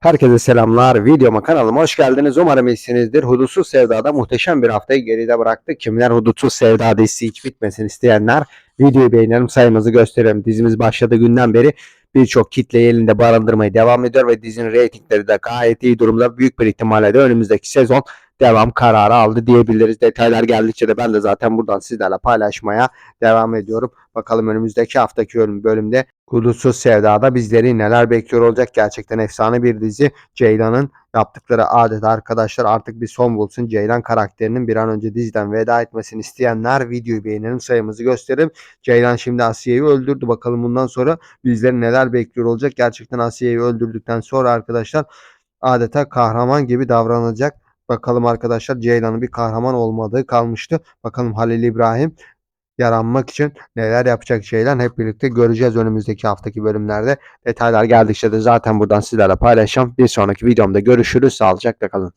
Herkese selamlar. Videoma kanalıma hoş geldiniz. Umarım iyisinizdir. Hudutsuz Sevda'da muhteşem bir haftayı geride bıraktık. Kimler Hudutsuz Sevda dizisi hiç bitmesin isteyenler videoyu beğenelim sayımızı gösterelim. Dizimiz başladığı günden beri birçok kitleyi elinde barındırmaya devam ediyor ve dizinin reytingleri de gayet iyi durumda. Büyük bir ihtimalle de önümüzdeki sezon devam kararı aldı diyebiliriz. Detaylar geldikçe de ben de zaten buradan sizlerle paylaşmaya devam ediyorum. Bakalım önümüzdeki haftaki bölüm, bölümde Hudutsuz Sevda'da bizleri neler bekliyor olacak. Gerçekten efsane bir dizi. Ceylan'ın yaptıkları adeta arkadaşlar artık bir son bulsun. Ceylan karakterinin bir an önce diziden veda etmesini isteyenler videoyu beğenelim sayımızı gösterelim. Ceylan şimdi Asiye'yi öldürdü. Bakalım bundan sonra bizleri neler bekliyor olacak. Gerçekten Asiye'yi öldürdükten sonra arkadaşlar adeta kahraman gibi davranacak. Bakalım arkadaşlar Ceylan'ın bir kahraman olmadığı kalmıştı. Bakalım Halil İbrahim yaranmak için neler yapacak Ceylan hep birlikte göreceğiz önümüzdeki haftaki bölümlerde. Detaylar geldikçe de zaten buradan sizlerle paylaşacağım. Bir sonraki videomda görüşürüz. Sağlıcakla kalın.